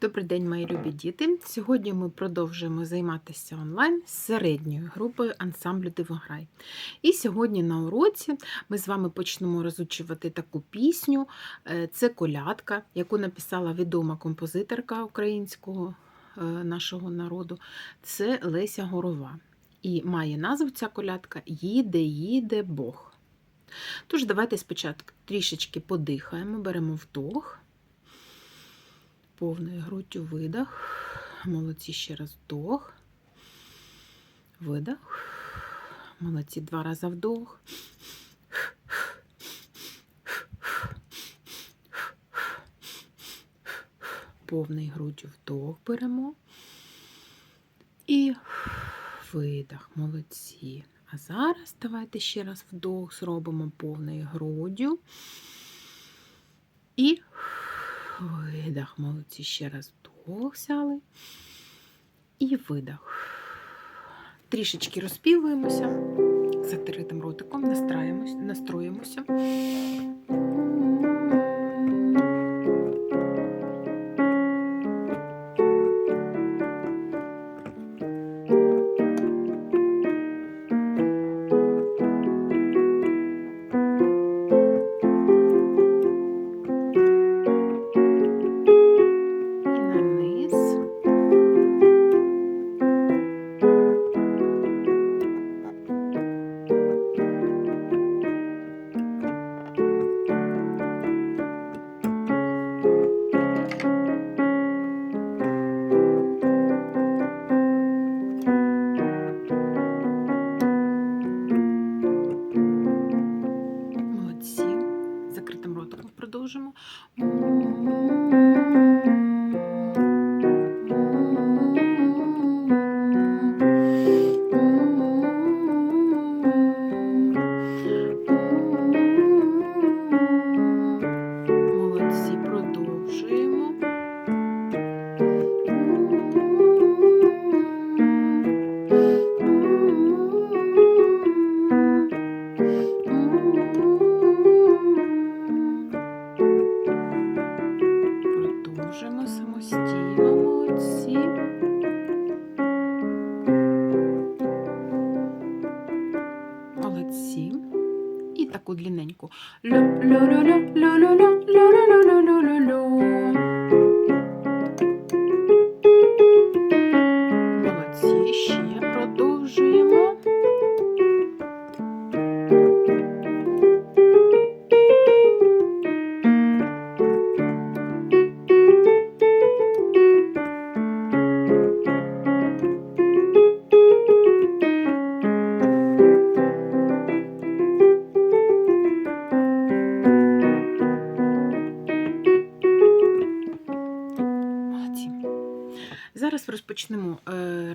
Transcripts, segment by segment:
Добрий день, мої любі діти. Сьогодні ми продовжуємо займатися онлайн з середньою групою ансамблю Дивограй. І сьогодні на уроці ми з вами почнемо розучувати таку пісню. Е, Це колядка, яку написала відома композиторка українського е, нашого народу. Це Леся Горова. І має назву ця колядка Їде, їде Бог. Тож, давайте спочатку трішечки подихаємо, беремо вдох. Повною груддю видох. Молодці ще раз вдох. Видох. Молодці два рази вдох. Повний груддю вдох беремо. І видох. Молодці. А зараз давайте ще раз вдох зробимо повною груддю. І видох. Молодці. Ще раз вдох взяли. І видох. Трішечки розпівуємося. Закритим ротиком настроїмося. подовжимо.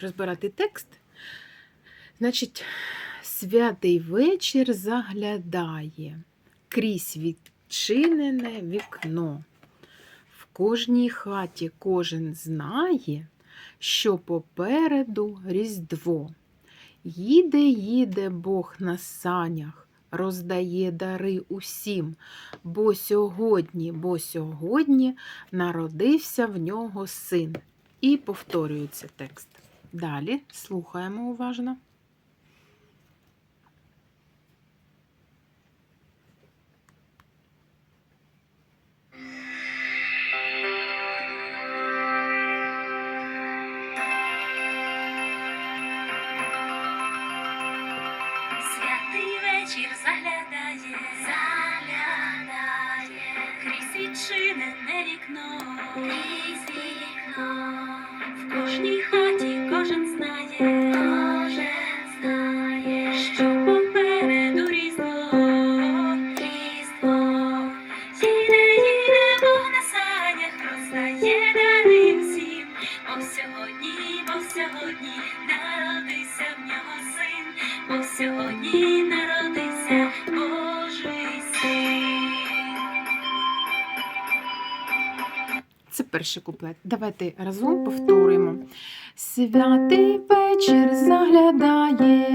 Розбирати текст. Значить, святий вечір заглядає крізь відчинене вікно. В кожній хаті кожен знає, що попереду Різдво. Їде, їде Бог на санях, роздає дари усім, бо сьогодні, бо сьогодні народився в нього син. І повторюється текст. Далі слухаємо уважно. Вечір заглядає, заглядає, крізь відчинене вікно, крізь вікно, Це перший куплет. Давайте разом повторимо. Святий вечір заглядає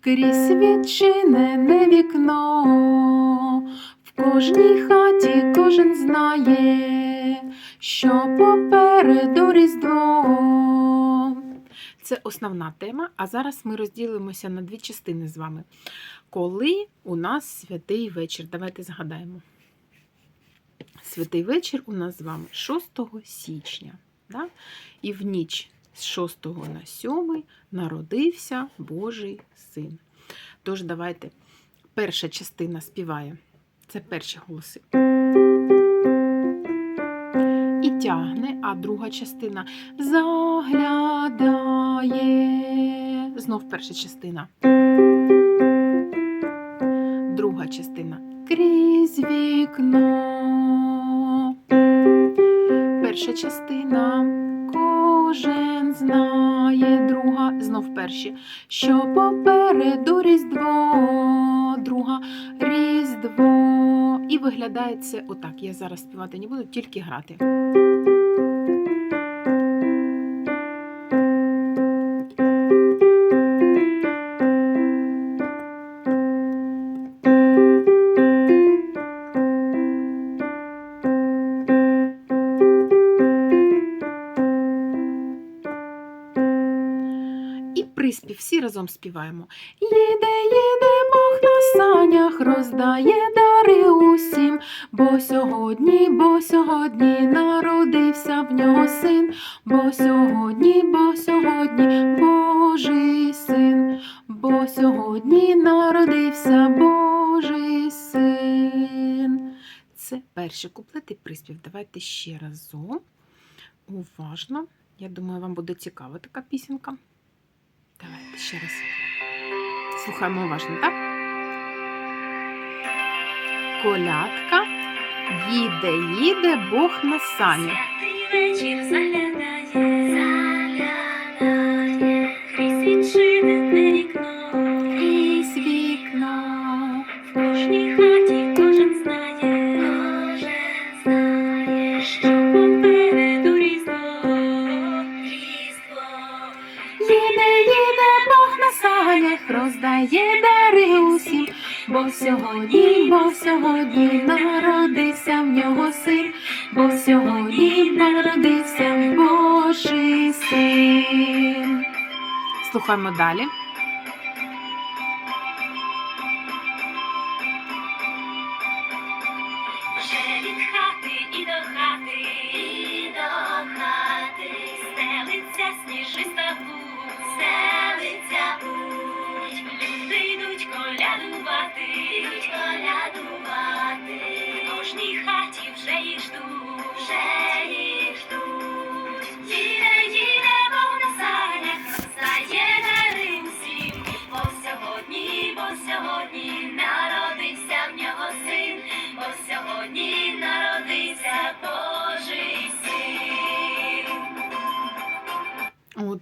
крізь відчинене вікно. В кожній хаті кожен знає, що попереду Різдво. Це основна тема, а зараз ми розділимося на дві частини з вами. Коли у нас святий вечір? Давайте згадаємо. Святий вечір у нас з вами 6 січня. Да? І в ніч з 6 на 7 народився Божий син. Тож давайте перша частина співає. Це перші голоси. І тягне, а друга частина заглядає. Знов перша частина. Друга частина крізь вікно. Перша частина кожен знає, друга знов перші, що попереду Різдво, друга Різдво. І виглядає це отак. Я зараз співати не буду, тільки грати. Всі разом співаємо. Їде, їде Бог на санях, роздає дари усім, бо сьогодні, бо сьогодні народився в нього син, бо сьогодні, бо сьогодні Божий син, бо сьогодні народився Божий син. Це перший куплет і приспів. Давайте ще разом. Уважно. Я думаю, вам буде цікава така пісенька. Давайте ще раз. Слухаємо уважно, так? Колядка. Їде, їде Бог на сані. Святий вечір заглядає, заглядає, крізь відчинене Слухаємо далі.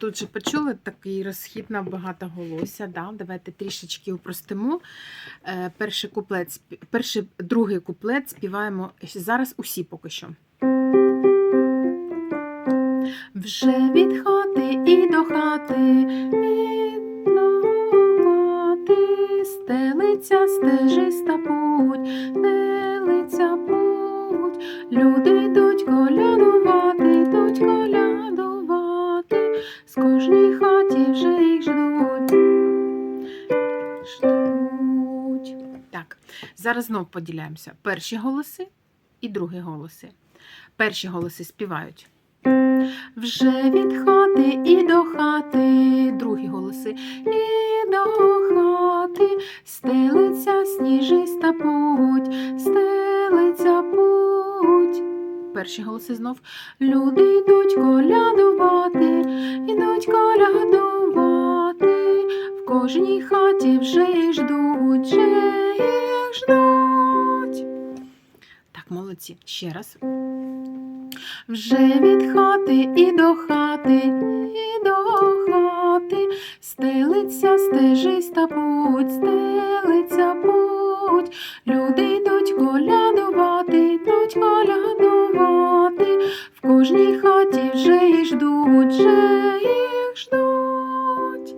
Тут же почули такий розхід на багатоголосся. Да? Давайте трішечки упростимо. Е, перший куплет, перший, другий куплет співаємо зараз усі поки що. Вже від хати і до хати, і до хати, стелиться стежиста путь, стелиться путь, люди йдуть колядувати, йдуть колядувати, з хаті вже їх ждуть. Ждуть. Так, зараз знов поділяємося. Перші голоси і другі голоси. Перші голоси співають. Вже від хати і до хати, другі голоси, і до хати, стелиться сніжиста путь, стелиться путь. Перші голоси знов. Люди йдуть колядувати, ідуть колядувати, в кожній хаті вже їх ждуть, вже їх ждуть. Так, молодці. Ще раз. Вже від хати і до хати, і до хати, стелиться стежиста путь, стелиться путь, люди йдуть колядувати, йдуть колядувати, в кожній хаті вже їх ждуть, вже їх ждуть.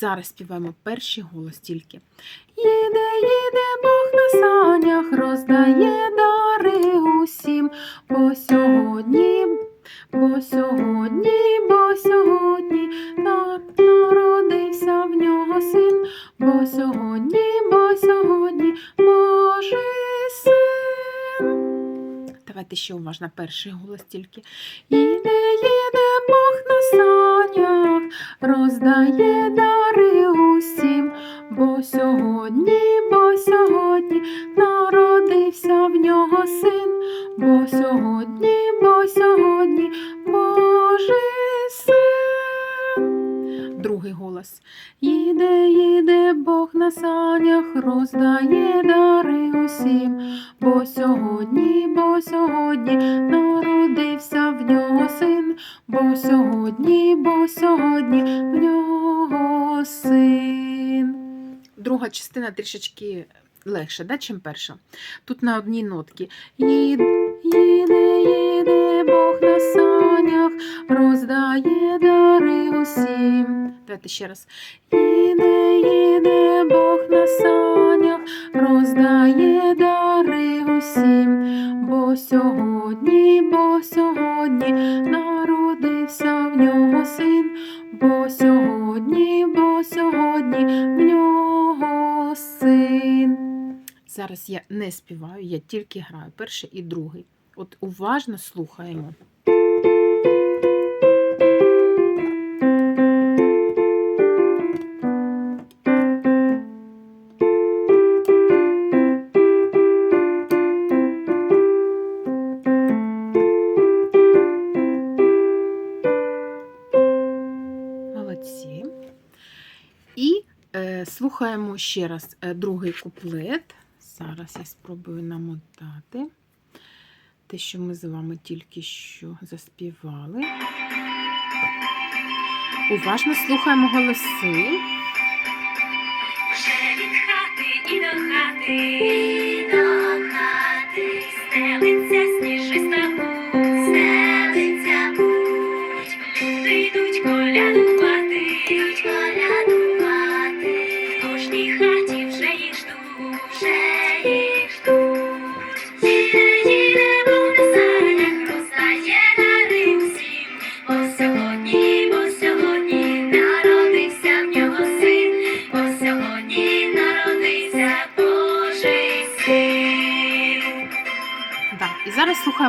Зараз співаємо перший голос тільки. Їде, їде Бог на санях, роздає Давайте ще уважно перший голос тільки. Їде, їде Бог на санях, роздає дари усім, бо сьогодні, бо сьогодні народився в нього син, бо сьогодні, на санях, роздає дари усім, бо сьогодні, бо сьогодні народився в нього син, бо сьогодні, бо сьогодні в нього син. Друга частина трішечки легша, да, чим перша. Тут на одній нотці. Їде, їде, Бог на санях, роздає дари усім. Давайте ще раз. Їде, їде Бог на санях, роздає дари усім, бо сьогодні, бо сьогодні народився в нього син, бо сьогодні, бо сьогодні в нього син. Зараз я не співаю, я тільки граю перший і другий. От уважно слухаємо. Молодці. І е, слухаємо ще раз е, другий куплет. Зараз я спробую намотати те, що ми з вами тільки що заспівали. Уважно слухаємо голоси. Вже від хати і до хати, і до хати, стелиться сніжиста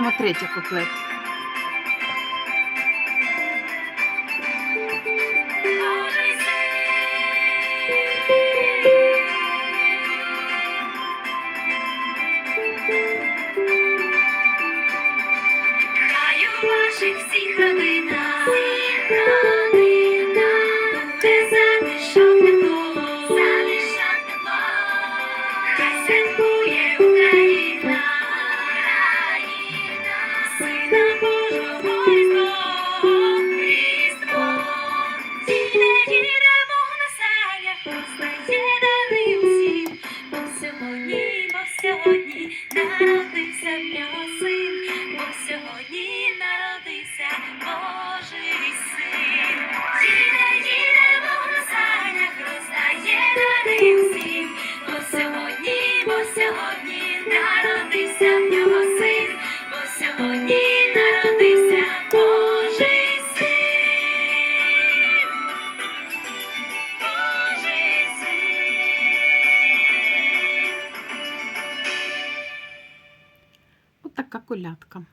слухаємо третій куплет. Сьогодні народився в нього бо сьогодні народився Божий син. Божий син. От така колядка.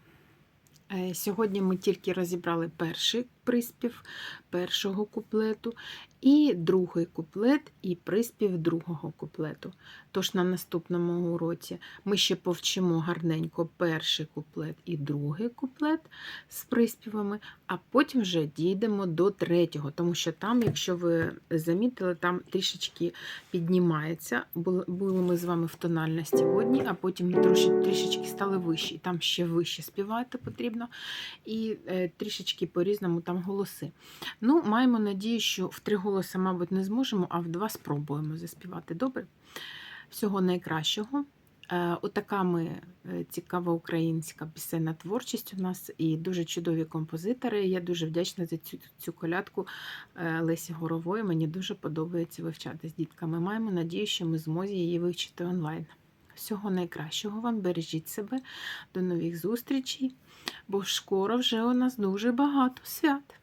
Е, Сьогодні ми тільки розібрали перший приспів першого куплету, і другий куплет, і приспів другого куплету. Тож на наступному уроці ми ще повчимо гарненько перший куплет і другий куплет з приспівами, а потім вже дійдемо до третього, тому що там, якщо ви замітили, там трішечки піднімається. Були ми з вами в тональності одній, а потім трішечки стали вищі. Там ще вище співати потрібно, і е, трішечки по-різному там голоси. Ну, маємо надію, що в три голоси, мабуть, не зможемо, а в два спробуємо заспівати. Добре? Всього найкращого. Е, Отака ми е, цікава українська пісенна творчість у нас і дуже чудові композитори. Я дуже вдячна за цю, цю колядку е, Лесі Горової. Мені дуже подобається вивчати з дітками. Маємо надію, що ми змозі її вивчити онлайн. Всього найкращого вам, бережіть себе, до нових зустрічей, бо скоро вже у нас дуже багато свят.